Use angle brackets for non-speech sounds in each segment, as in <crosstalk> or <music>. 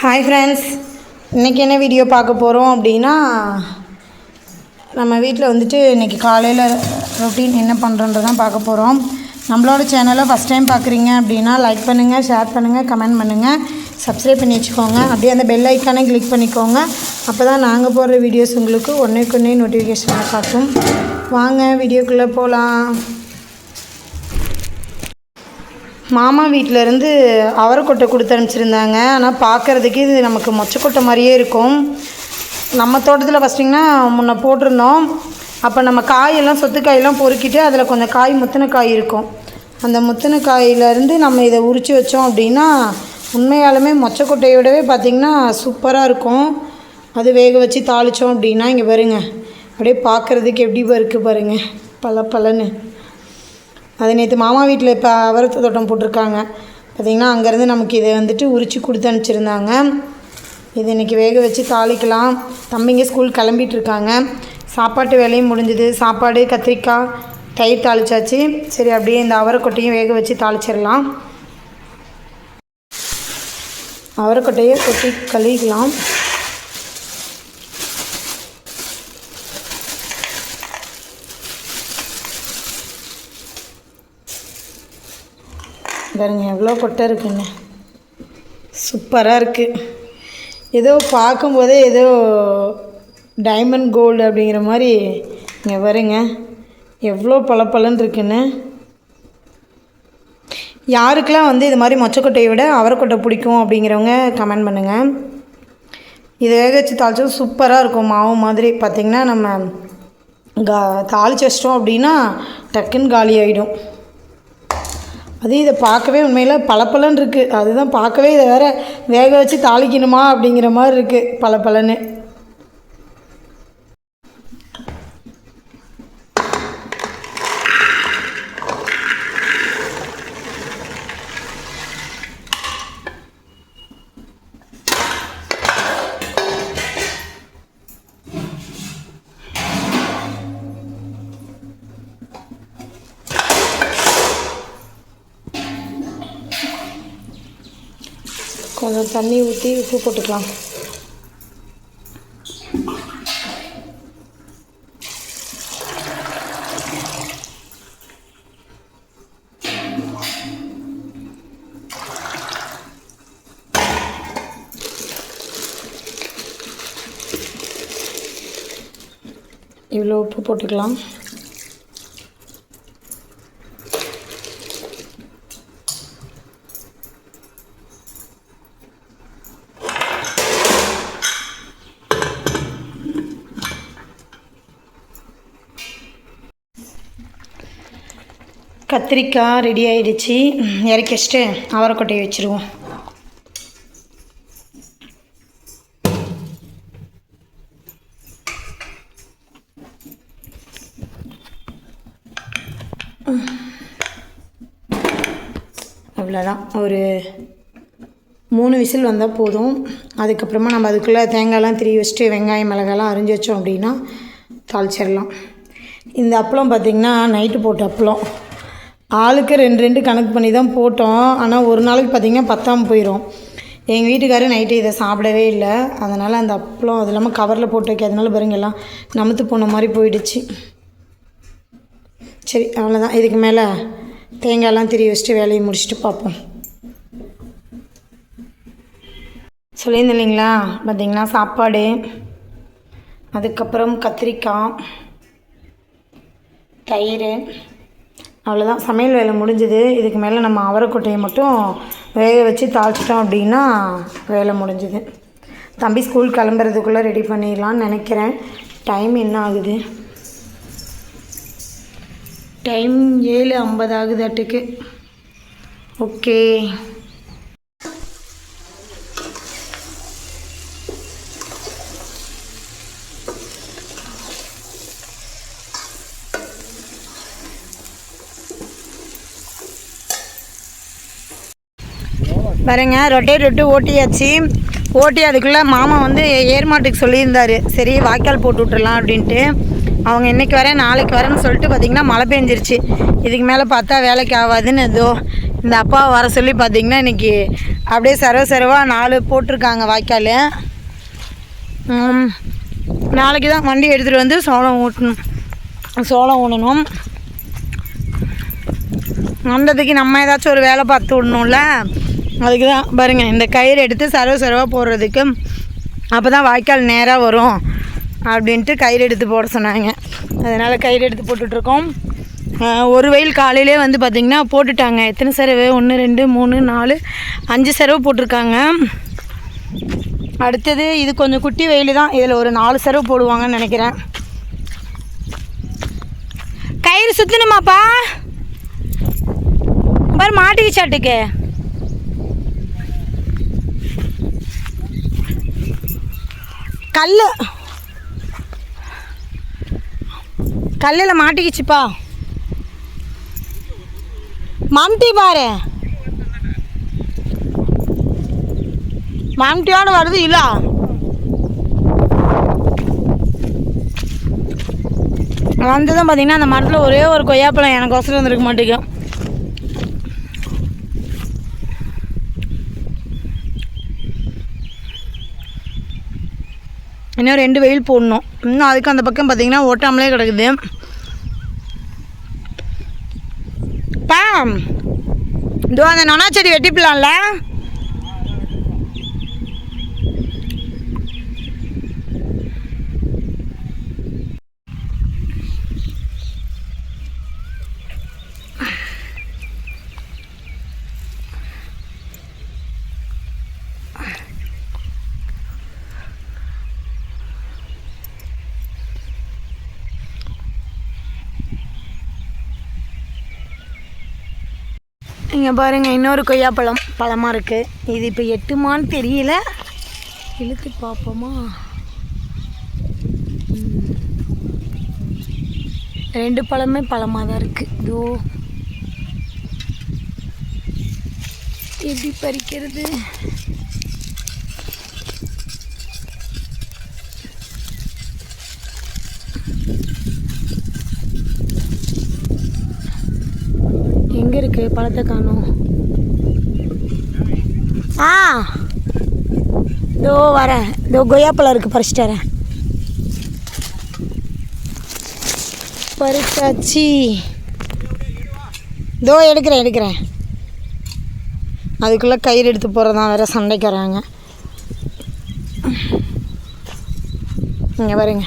Hi friends இன்றைக்கி என்ன video பார்க்க போகிறோம் அப்படின்னா நம்ம வீட்டில் வந்துட்டு இன்றைக்கி காலையில் ரொட்டீன் என்ன பண்ணுறோன்றதான் பார்க்க போகிறோம் நம்மளோட சேனலை ஃபஸ்ட் டைம் பார்க்குறீங்க அப்படின்னா லைக் பண்ணுங்கள் ஷேர் பண்ணுங்கள் கமெண்ட் பண்ணுங்கள் சப்ஸ்கிரைப் பண்ணி வச்சுக்கோங்க. அப்படியே அந்த பெல் ஐக்கானே கிளிக் பண்ணிக்கோங்க. அப்போ தான் நாங்கள் போடுற வீடியோஸ் உங்களுக்கு ஒன்றுக்கு ஒன்றே நோட்டிஃபிகேஷனில் காட்டும். வாங்க வீடியோக்குள்ளே போகலாம் மாமா வீட்டிலேருந்து அவரைக்கொட்டை கொடுத்து அனுப்பிச்சிருந்தாங்க. ஆனால் பார்க்குறதுக்கு இது நமக்கு மொச்சக்கொட்டை மாதிரியே இருக்கும். நம்ம தோட்டத்தில் ஃபஸ்ட்டிங்கன்னா முன்ன போட்டிருந்தோம். அப்போ நம்ம காயெல்லாம் சொத்து காயெல்லாம் பொறுக்கிட்டு அதில் கொஞ்சம் காய் முத்தின காய் இருக்கும். அந்த முத்தின காயிலேருந்து நம்ம இதை உரித்து வச்சோம் அப்படின்னா உண்மையாலுமே மொச்சக்கொட்டையோடவே பார்த்திங்கன்னா சூப்பராக இருக்கும். அது வேக வச்சு தாளித்தோம் அப்படின்னா இங்கே பாருங்கள் அப்படியே பார்க்குறதுக்கு எப்படி இருக்குது பாருங்கள் பல பலன்னு அது நேற்று மாமா வீட்டில் இப்போ அவரத்து தோட்டம் போட்டிருக்காங்க. பார்த்திங்கன்னா அங்கேருந்து நமக்கு இதை வந்துட்டு உரித்து கொடுத்து அனுப்பிச்சிருந்தாங்க. இது இன்றைக்கி வேக வச்சு தாளிக்கலாம். தம்பிங்க ஸ்கூல் கிளம்பிகிட்ருக்காங்க சாப்பாட்டு வேலையும் முடிஞ்சுது. சாப்பாடு கத்திரிக்காய் தயிர் தாளிச்சாச்சு. சரி அப்படியே இந்த அவரைக்கொட்டையும் வேக வச்சு தாளிச்சிடலாம். அவரைக்கொட்டையை கொட்டி கழுவிக்கலாம் பாருங்க எவ்வளோ கொட்டை இருக்குங்க சூப்பராக இருக்குது ஏதோ பார்க்கும்போதே ஏதோ டைமண்ட் கோல்டு அப்படிங்கிற மாதிரி இங்கே வருங்க எவ்வளோ பளபளன்னு இருக்குன்னு யாருக்கெல்லாம் வந்து இது மாதிரி மொச்சக்கொட்டையை விட அவரைக்கொட்டை பிடிக்கும் அப்படிங்கிறவங்க கமெண்ட் பண்ணுங்கள் இதை வேக வச்சு தாளிச்சா சூப்பராக இருக்கும் மாவு மாதிரி. பார்த்திங்கன்னா நம்ம கா தாளிச்சு வச்சிட்டோம் அப்படின்னா டக்குன்னு காலி ஆகிடும் அது இதை பார்க்கவே உண்மையில் பளபளன்னு இருக்குது அதுதான் பார்க்கவே இதை வேற வேக வச்சு தாளிக்கணுமா அப்படிங்கிற மாதிரி இருக்குது பளபளன்னு. கொஞ்சம் தண்ணி ஊற்றி உப்பு போட்டுக்கலாம். இவ்வளோ உப்பு போட்டுக்கலாம். கத்திரிக்காய் ரெடி ஆகிடுச்சு இறக்கி வச்சுட்டு அவரைக்கொட்டையை வச்சுருவோம். அவ்வளோதான் ஒரு மூணு விசில் வந்தால் போதும். அதுக்கப்புறமா நம்ம அதுக்குள்ளே தேங்காய்லாம் திரி வச்சுட்டு வெங்காயம் மிளகாலாம் அரிஞ்சு வச்சோம் அப்படின்னா தாளிச்சிடலாம். இந்த அப்பளம் பார்த்திங்கன்னா நைட்டு போட்ட அப்பளம். ஆளுக்கு ரெண்டு ரெண்டு கணக்கு பண்ணி தான் போட்டோம். ஆனால் ஒரு நாளைக்கு பார்த்திங்கன்னா பத்தாமல் போயிடும் எங்கள் வீட்டுக்காரர் நைட்டு இதை சாப்பிடவே இல்லை. அதனால் அந்த அப்பளம் அது இல்லாமல் கவரில் போட்டு வைக்காதனால பாருங்க எல்லாம் நமத்து போன மாதிரி போயிடுச்சு. சரி அவ்வளோதான் இதுக்கு மேலே தேங்காயெல்லாம் திரி வச்சுட்டு வேலையை முடிச்சுட்டு பார்ப்போம். சொல்லியிருந்தேன் இல்லைங்களா? பார்த்தீங்கன்னா சாப்பாடு அதுக்கப்புறம் கத்திரிக்காய் தயிர் அவ்வளோதான் சமையல் வேலை முடிஞ்சுது. இதுக்கு மேலே நம்ம அவரைக்கொட்டையை மட்டும் வேக வச்சு தாளிச்சிட்டோம் அப்படின்னா வேலை முடிஞ்சுது. தம்பி ஸ்கூல் கிளம்புறதுக்குள்ளே ரெடி பண்ணிடலான்னு நினைக்கிறேன். டைம் என்ன ஆகுது? டைம் ஏழு ஐம்பது ஆகுது அட்டுக்கு ஓகே. பாருங்க ரொட்டே ரொட்டு ஓட்டியாச்சு. ஓட்டி அதுக்குள்ளே மாமா வந்து ஏர்மாட்டுக்கு சொல்லியிருந்தாரு. சரி வாய்க்கால் போட்டு விட்டுறலாம் அப்படின்ட்டு. அவங்க இன்னைக்கு வரேன் நாளைக்கு வரேன்னு சொல்லிட்டு பார்த்தீங்கன்னா மழை பெஞ்சிருச்சு. இதுக்கு மேலே பார்த்தா வேலைக்கு ஆகாதுன்னு ஏதோ இந்த அப்பாவை வர சொல்லி பார்த்தீங்கன்னா இன்றைக்கி அப்படியே சரவ சரவாக நாலு போட்டிருக்காங்க வாய்க்கால். நாளைக்கு தான் வண்டி எடுத்துகிட்டு வந்து சோளம் ஊட்டணும். சோளம் ஊனணும். வந்ததுக்கு நம்ம ஏதாச்சும் ஒரு வேலை பார்த்து விடணும்ல? அதுக்கு தான் பாருங்கள் இந்த கயிறு எடுத்து சரவ சரவாக போடுறதுக்கு அப்போ தான் வாய்க்கால் நேராக வரும் அப்படின்ட்டு கயிறு எடுத்து போட சொன்னாங்க. அதனால் கயிறு எடுத்து போட்டுட்ருக்கோம். ஒரு வெயில் காலையிலே வந்து பார்த்திங்கன்னா போட்டுட்டாங்க. எத்தனை சரவு? ஒன்று ரெண்டு மூணு நாலு அஞ்சு சரவு போட்டிருக்காங்க. அடுத்தது இது கொஞ்சம் குட்டி வெயில் தான். இதில் ஒரு நாலு சரவு போடுவாங்கன்னு நினைக்கிறேன். கயிறு சுற்றணுமாப்பா பாரு மாட்டிக்கிச்சாட்டுக்கு கல் கல்லில் மாட்டிக்கிச்சுப்பா. மம்டி பாரு. மம்டியோடு வருது இல்ல வந்ததும் பார்த்தீங்கன்னா அந்த மரத்தில் ஒரே ஒரு கொய்யாப்பழம் எனக்கு ஒசரம் வந்துருக்க மாட்டேங்கும் இன்னும் ரெண்டு வெயில் போடணும். இன்னும் அதுக்கு அந்த பக்கம் பார்த்தீங்கன்னா ஓட்டாமலே கிடக்குது. பா! இதோ அந்த நொனா செடி வெட்டிப்பலாம்ல. இங்கே பாருங்கள் இன்னொரு கொய்யாப்பழம் பழமாக இருக்குது இது இப்போ எட்டுமான்னு தெரியல. இழுத்து பார்ப்போமா? ரெண்டு பழமே பழமாக தான் இருக்குது இதோ. எப்படி பறிக்கிறது எங்கே இருக்கு பழத்தை காணும். ஆ. இதோ வரேன். இதோ கொய்யாப்பழம் இருக்குது பறிச்சுட்டு வரேன். பறிச்சாச்சு. இதோ எடுக்கிறேன் எடுக்கிறேன். அதுக்குள்ளே கயிறு எடுத்து போகிறதான் வேறு சண்டைக்கு வராங்க இங்கே பாருங்க.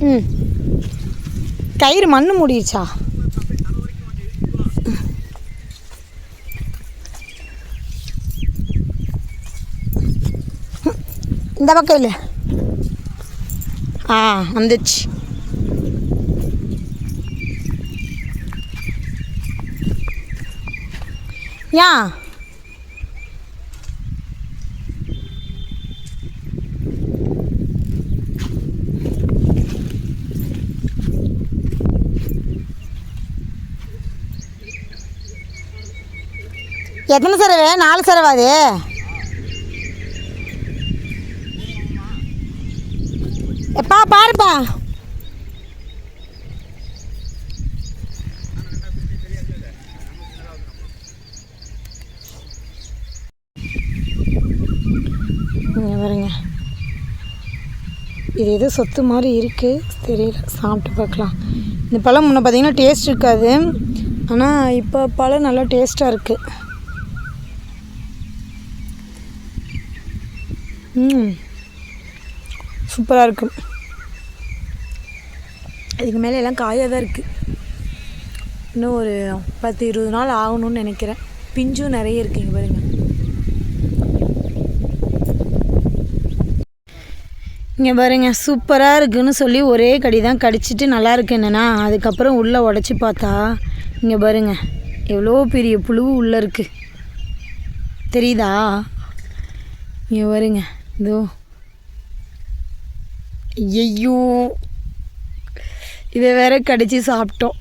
ம். கயிறு மண்ணு மூடிடுச்சா இந்த பக்கம் இல்லை ஆ வந்துச்சு ஏன் எத்தனை சரவு நாலு சரவா அது? எப்பா பாருப்பா. பாருங்க. இது எது சொத்து மாதிரி இருக்குது தெரியல. சாப்பிட்டு பார்க்கலாம். இந்த பழம் முன்னே பார்த்தீங்கன்னா டேஸ்ட் இருக்காது. ஆனால் இப்போ பழம் நல்லா டேஸ்ட்டாக இருக்குது சூப்பராக இருக்கும் இதுக்கு மேலே எல்லாம் காயாக தான் இருக்குது இன்னும் ஒரு பத்து இருபது நாள் ஆகணும்னு நினைக்கிறேன். பிஞ்சும் நிறைய இருக்குது இங்கே இங்கே பாருங்க சூப்பராக இருக்குன்னு சொல்லி ஒரே கடி தான் கடிச்சிட்டு நல்லா இருக்கு அதுக்கப்புறம் உள்ளே உடச்சி பார்த்தா இங்கே பாருங்க எவ்வளோ பெரிய புழு உள்ளே இருக்குது தெரியுதா? இங்கே வருங்க இதோ ஐயோ இதை வேற கடிச்சு சாப்பிட்டோம்.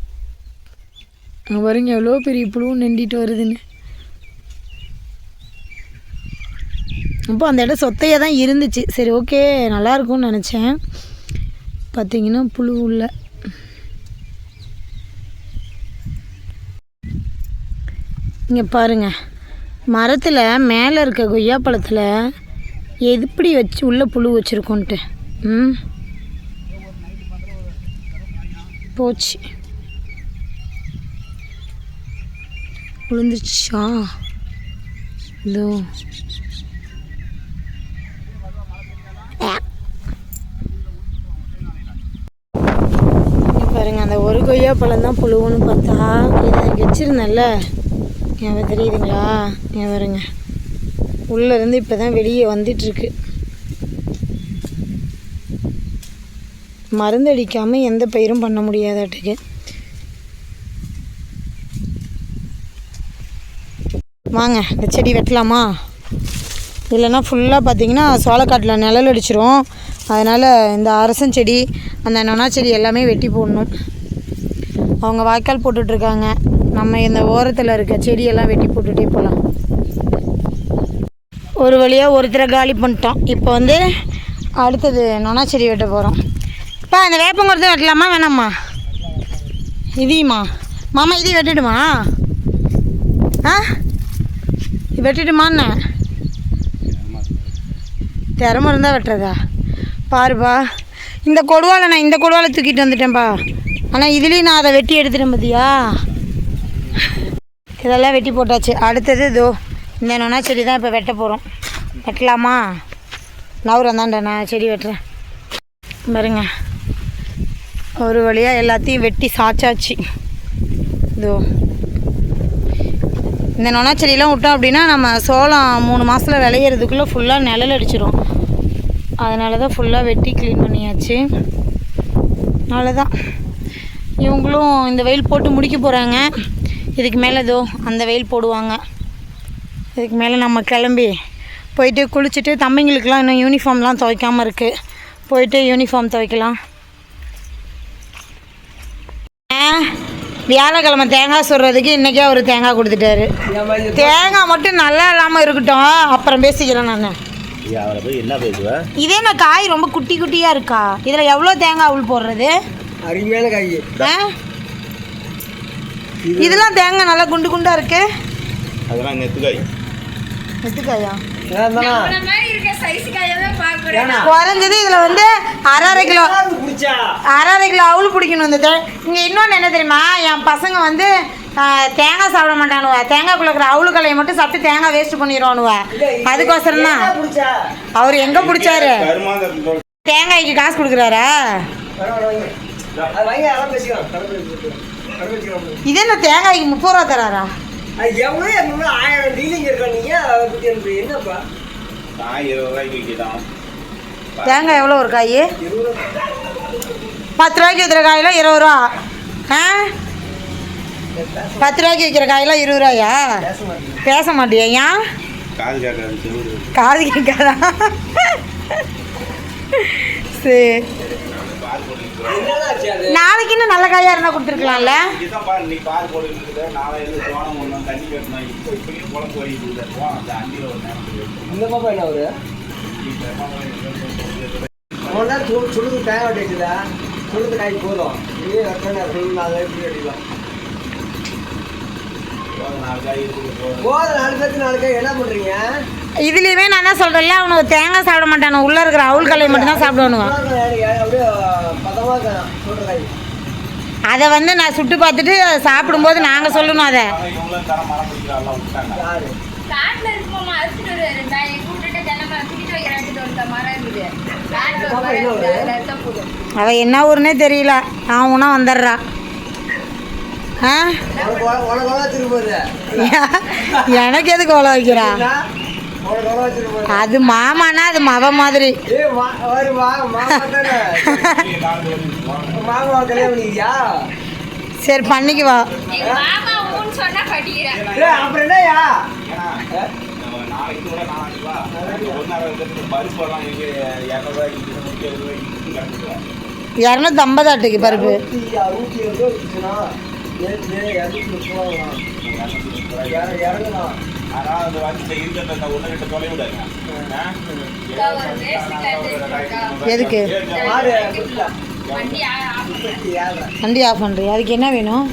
பாருங்க எவ்வளோ பெரிய புழு நின்றுட்டு வருதுன்னு. அப்போ அந்த இடம் சொத்தையாக தான் இருந்துச்சு. சரி ஓகே நல்லாயிருக்கும்னு நினச்சேன். பார்த்தீங்கன்னா புழு உள்ள. இங்கே பாருங்க மரத்தில் மேலே இருக்க கொய்யா பழத்தில் எப்படி வச்சு உள்ளே புழு வச்சுருக்கோன்ட்டு? ம். போச்சு. விழுந்துருச்சா? இதோ. பாருங்க அந்த ஒரு கொய்யா பழம் தான் புழுவுன்னு பார்த்தா இதை இங்கே வச்சுருந்தேன்ல. ஞாபகம் தெரியுதுங்களா? ஞாபகம் வருங்க உள்ளேருந்து இப்போ தான் வெளியே வந்துட்டுருக்கு. மருந்து அடிக்காமல் எந்த பயிரும் பண்ண முடியாதாட்டுக்கு. வாங்க இந்த செடி வெட்டலாமா? இல்லைன்னா ஃபுல்லாக பார்த்தீங்கன்னா சோளக்காட்டில் நிழல் அடிச்சிரும். அதனால் இந்த அரசன் செடி அந்த நொனா செடி எல்லாமே வெட்டி போடணும். அவங்க வாய்க்கால் போட்டுட்ருக்காங்க நம்ம இந்த ஓரத்தில் இருக்க செடியெல்லாம் வெட்டி போட்டுகிட்டே போகலாம் ஒரு வழியாக ஒருத்தரை காலி பண்ணிட்டோம். இப்போ வந்து அடுத்தது நொனா செடி வெட்ட போகிறோம் இப்போ இந்த வேப்பங்குறது வெட்டலாமா வேணாம்மா இதையுமா? மாமா இதையும் வெட்டிடுமா ஆ? வெட்டிடுமான்னு திறமை இருந்தால் வெட்டுறதா? பாருப்பா இந்த கொடுவாலை நான் இந்த கொடுவாலை தூக்கிட்டு வந்துட்டேன்ப்பா ஆனால் இதுலேயும் நான் அதை வெட்டி எடுத்துட்டேன் பார்த்தியா இதெல்லாம் வெட்டி போட்டாச்சு. அடுத்தது இதோ இந்த நொனா செடி தான் இப்போ வெட்ட போகிறோம் வெட்டலாமா? நவுரம் தான்டா நான் செடி வெட்டுறேன். பாருங்க. ஒரு வழியாக எல்லாத்தையும் வெட்டி சாச்சாச்சு. இதோ. இந்த நொனா செடியெலாம் விட்டோம் அப்படின்னா நம்ம சோளம் மூணு மாதத்தில் விளையிறதுக்குள்ளே ஃபுல்லாக நிழல் அடிச்சிடும் அதனால தான் ஃபுல்லாக வெட்டி க்ளீன் பண்ணியாச்சு. அவ்வளோதான் இவங்களும் இந்த வெயில் போட்டு முடிக்க போகிறாங்க இதுக்கு மேலே இதோ அந்த வெயில் போடுவாங்க. இதுக்கு மேலே நம்ம கிளம்பி போயிட்டு குளிச்சுட்டு தம்பிங்களுக்கெலாம் இன்னும் யூனிஃபார்ம்லாம் துவைக்காமல் இருக்குது போயிட்டு யூனிஃபார்ம் துவைக்கலாம். ஆ, வியாழக்கிழமை தேங்காய் சுடுறதுக்கு இன்றைக்கே அவர் தேங்காய் கொடுத்துட்டாரு. தேங்காய் மட்டும் நல்லா இல்லாமல் இருக்கட்டும். அப்புறம் பேசிக்கிறேன் நான். இதே நான் காய்? ரொம்ப குட்டி குட்டியாக இருக்கா? இதில் எவ்வளோ தேங்காய் உள் போடுறது? அருமையான காய். ஆ? இதெல்லாம் தேங்காய் நல்லா குண்டு குண்டாக இருக்கு. அதெல்லாம் நெத்துக்காய். ஏன்னா குறைஞ்சது இதில் வந்து அரை அரை கிலோ. பிடிச்சா அரை அரை கிலோ அவுள் பிடிக்கணும் இந்த தே- இங்கே இன்னொன்று என்ன தெரியுமா? என் பசங்க வந்து தேங்காய் சாப்பிட மாட்டானுவ. தேங்காய்க்குள்ள இருக்கிற அவுள் கலையை மட்டும் சாப்பிட்டு தேங்காய் வேஸ்ட் பண்ணிடுவானுவ அதுக்கோசரம் தான் அவர் எங்கே பிடிச்சாரு தேங்காய்க்கு காசு கொடுக்குறாரா? இது என்ன தேங்காய்க்கு முப்பது ரூபா தராரா? எவ்வளோ எவ்வளோ ஆயிரம் டீலிங் இருக்கா நீங்க? அதை பற்றி எனக்கு என்னப்பா? நான் இருபது ரூபாய்க்கு விற்கிட்டான் தேங்காய் எவ்வளோ ஒரு காய்? இருபது பத்து ரூபாய்க்கு விற்கிற காயெல்லாம் இருபது ரூபா. ஆ? பத்து ரூபாய்க்கு விற்கிற காயெல்லாம் இருபது ரூபாயா? பேச மாட்டியா? ஏன் காது கேட்காதா? சரி. நாளைக்கு இன்னும் நல்ல கொடுத்துருக்கலாம்ல? நாளை இருந்து நேரம் இந்த பாப்பா என்ன ஒரு அவன் தான் சுடு சுடுது தேங்காய் வெட்டிக்குதா சுடுது காய் போதும். இதே வெட்டணும் சொல்லணும் அதை எப்படி வெட்டிக்கலாம் நாலு காய் போதும். போதும் நாலு பேருக்கு நாலு காய். என்ன பண்ணுறீங்க? இதுலேயுமே நான் தான் சொல்கிறேன்ல அவனுக்கு தேங்காய் சாப்பிட மாட்டானு. உள்ளே இருக்கிற அவுள் கலையை மட்டும்தான் காய் அதை வந்து நான் சுட்டு பார்த்துட்டு சாப்பிடும்போது நாங்கள் சொல்லணும் அதை. அவள் என்ன ஊருன்னே தெரியல. நான் உனா வந்துடுறா. ஆ? <laughs> எனக்கு எதுக்கு கோலம் வைக்கிறா? அது மாமானா அது மவ மாதிரி. சரி நாளைக்கு வா. இரநூத்தி ஐம்பதாட்டுக்கு பருப்பு. இரநூத்தி ஆனால் அந்த வண்டியில் இருக்கிற அந்த ஒன்று ரெண்டு தொலை விடாங்க காட்டு எதுக்கு? வண்டி ஆ- ஆஃப் குட்டி ஏழரை வண்டி ஆஃப் பண்ணுறியா அதுக்கு என்ன வேணும்?